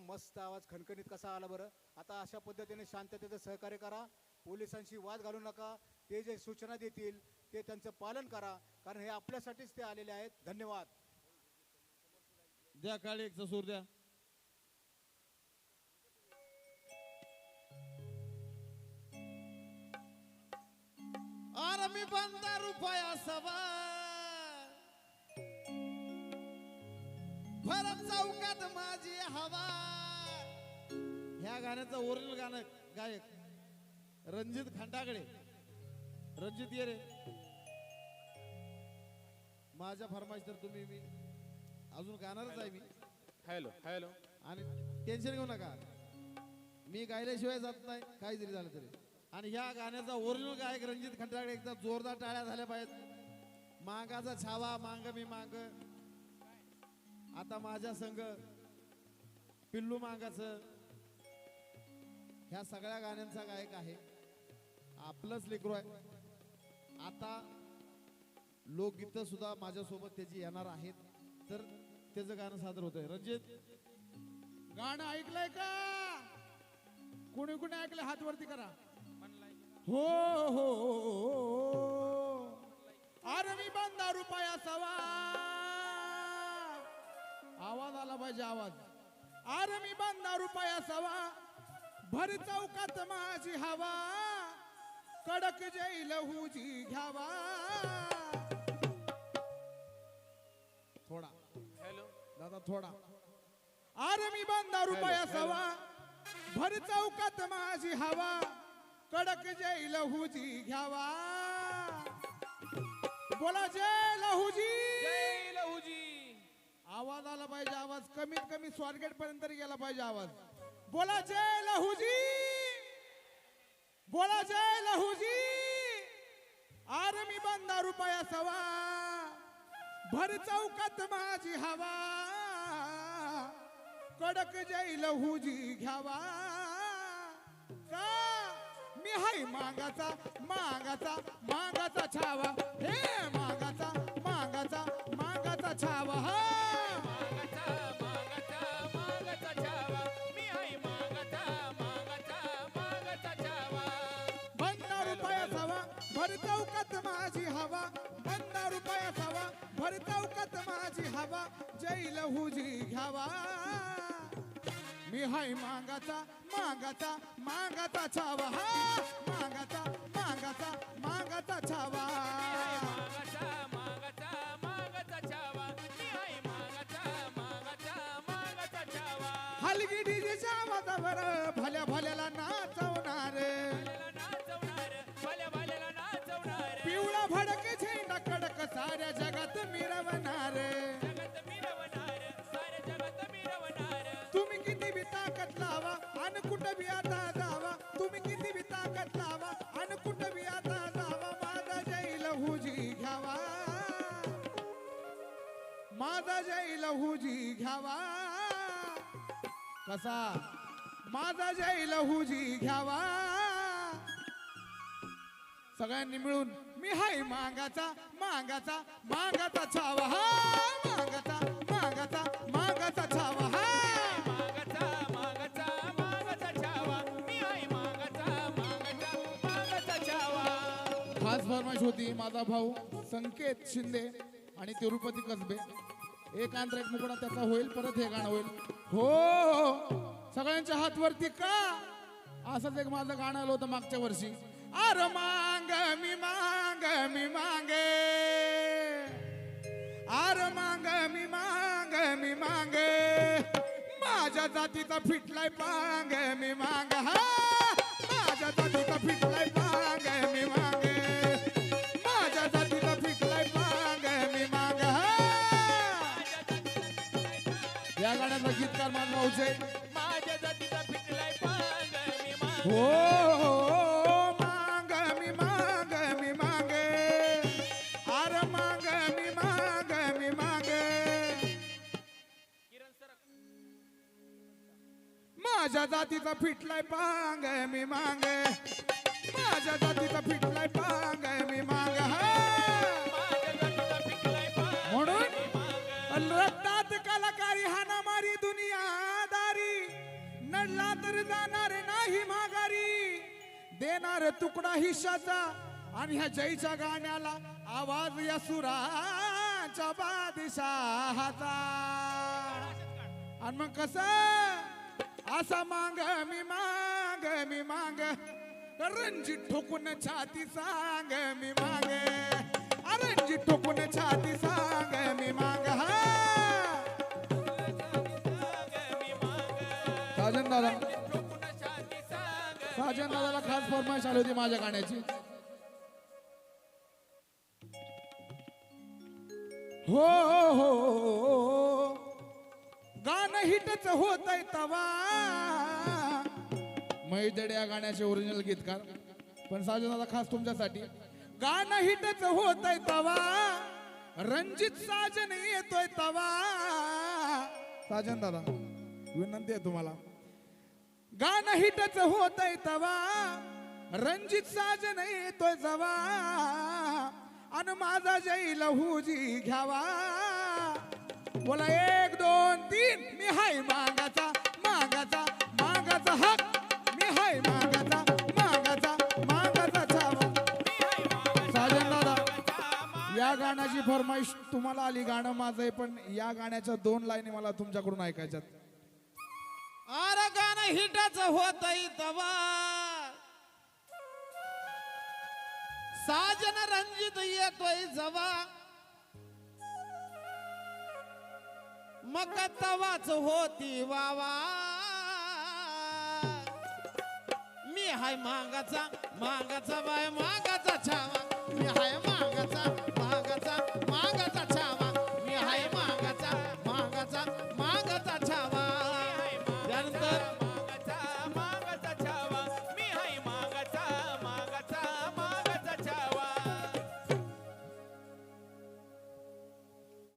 मस्त आवाज खणखणीत कसा आला बरं? आता अशा पद्धतीने शांततेचं सहकार्य करा. पोलिसांशी वाद घालू नका. ते जे सूचना देतील ते त्यांचं पालन करा. कारण हे आपल्यासाठीच ते आलेले आहेत. धन्यवाद. द्या काळी एक सूर द्या. अरे मी बंदा रुपया सवा भरत चौकात माझी हवा. ह्या गाण्याचं ओरिजिनल गाणं गायक रणजित खंडाकडे रणजित ये रे. माझ्या फरमाईश तर तुम्ही मी अजून गाणारच आहे मी. Hello hello. आणि टेन्शन घेऊ नका. मी गायल्याशिवाय जात नाही काही जरी झालं तरी. आणि ह्या गाण्याचा ओरिजिनल गायक रणजित खंडाकडे एकदा जोरदार टाळ्या झाल्या पाहिजेत. मांगाचा छावा मांग मी मांग. आता माझ्या संघ पिल्लू मांगाचं ह्या सगळ्या गाण्यांचा गायक आहे. आपलंच लेकरू आहे. आता लोकगीत सुद्धा माझ्यासोबत त्याची येणार आहेत. तर त्याचं गाणं सादर होत आहे रणजित गाणं ऐकलंय का? कोणी कोणी ऐकलंय? हात वरती करा. हो हो, हो, हो. अरे मी बंदा रुपया सवा आवाज आला पाहिजे आवाज. अरे मी बंदा रुपया सवा. भर चौकात माझी हवा. कडक जैल लहूजी घ्यावा. थोडा. हॅलो. दादा थोडा. अरे मी बंदा रुपया सवा. भर चौकात माझी हवा. कडक जय लहूजी घ्यावा. बोला जय लहूजी आवाज आला पाहिजे आवाज. कमीत कमी स्वारगेट पर्यंत तरी गेला पाहिजे आवाज. बोला जय लहूजी. बोला जय लहूजी. आरमी बंदा रुपया सवा. भर चौकात माझी हवा. कडक जय लहूजी घ्यावा. का? मी हाय मागाचा मागाचा मागाचा छावा. हे मागाचा भर चौकात माझी हवा बंदा रुपया सवा भर चौकात माझी हवा जय लहूजी घ्यावा. मी हाय मागाचा मागाचा मागाचा छावा. हा मागाचा मागाचा मागाचा छावा. हलगी डीजेच्या आवाजावर भल्या भल्याला नाचवणार फडक झेंडा कडक साऱ्या जगात मिरवणार तुम्ही किती बी ताकद लावा आणि कुठं बी आता जावा. तुम्ही किती बी ताकद लावा आणि कुठं बी आता जावा. माझा जैल हुजी घ्यावा. माझा जैल हुजी घ्यावा. कसा? माझा जैल हुजी घ्यावा. सगळ्यांनी मिळून मी हाय मागाचा मागाचा मागाचा छावा हा मागाचा मागाचा मागाचा छावा हा. मागाचा मागाचा मागाचा छावा. मी आहे मागाचा मागाचा मागाचा छावा. खास फरमाईश होती माझा भाऊ संकेत शिंदे आणि तिरुपती कसबे. एक आंध्र एक मुकडा त्याचा होईल परत हे गाणं होईल. हो सगळ्यांच्या हात वरती का? असंच एक माझं गाणं आलं होतं मागच्या वर्षी. अर मांग मी मांग मी मांगे आर मांग मी मांग मी मांगे माझ्या जातीचा फिटलाय पांग मी मांग हा माझ्या जातीचा फिटलाय पांग मी मांगे माझ्या जातीचा फिटलाय पांग मी मांग हा या गाण्याचा गीतकार माझा भाऊच माझ्या जातीचा पिटलाय पांग मी माग हो हो, माझ्या जातीचा फिटलाय पांग मी मांग. माझ्या जातीचा फिटलाय पांग मी मांग. हा. पांग म्हणून रक्तात कलाकारी हाना मारी तर जाणार नाही माघारी. देणार तुकडा हिशाचा आणि ह्या जयच्या गाण्याला आवाज या सुराच्या बादशाहाचा. आणि मग कसं? असा मांग मी मांग मी मांग रंजी ठोकून छाती सांग मी मांग रंजी ठोकून छाती सांग मी मांग हा. साजन दादा. साजन दादाला खास फरमाईश आली होती माझ्या गाण्याची. हो हो. हो, हो. गाणं हिटच होत आहे तवा. महेश देडे या गाण्याचे ओरिजिनल गीतकार. पण साजन दादा खास तुमच्यासाठी. गाणं हिटच होत आहे तवा. रणजित साजन येतोय तवा. साजन दादा विनंती आहे तुम्हाला. गाणं हिटच होत आहे तवा. रणजित साजन येतोय जवा. अन माझा जय लहूजी घ्यावा. बोला एक दोन तीन. मी हाय मागाचा मागाचा मागाचा हक. मी हाय मागाचा मागाचा मागाचा छावा साजन दादा या गाण्याची फरमाईश तुम्हाला आली. गाणं माझं आहे पण या गाण्याच्या दोन लाईनी मला तुमच्याकडून ऐकायच्यात. अरे गाणं हिटाच होत तवा. साजन रंजित येतोय जवा. मग तवाच होती वावा. मी हाय मागाचा मागाचा बाय मागाचा छावा. मी हाय मागाचा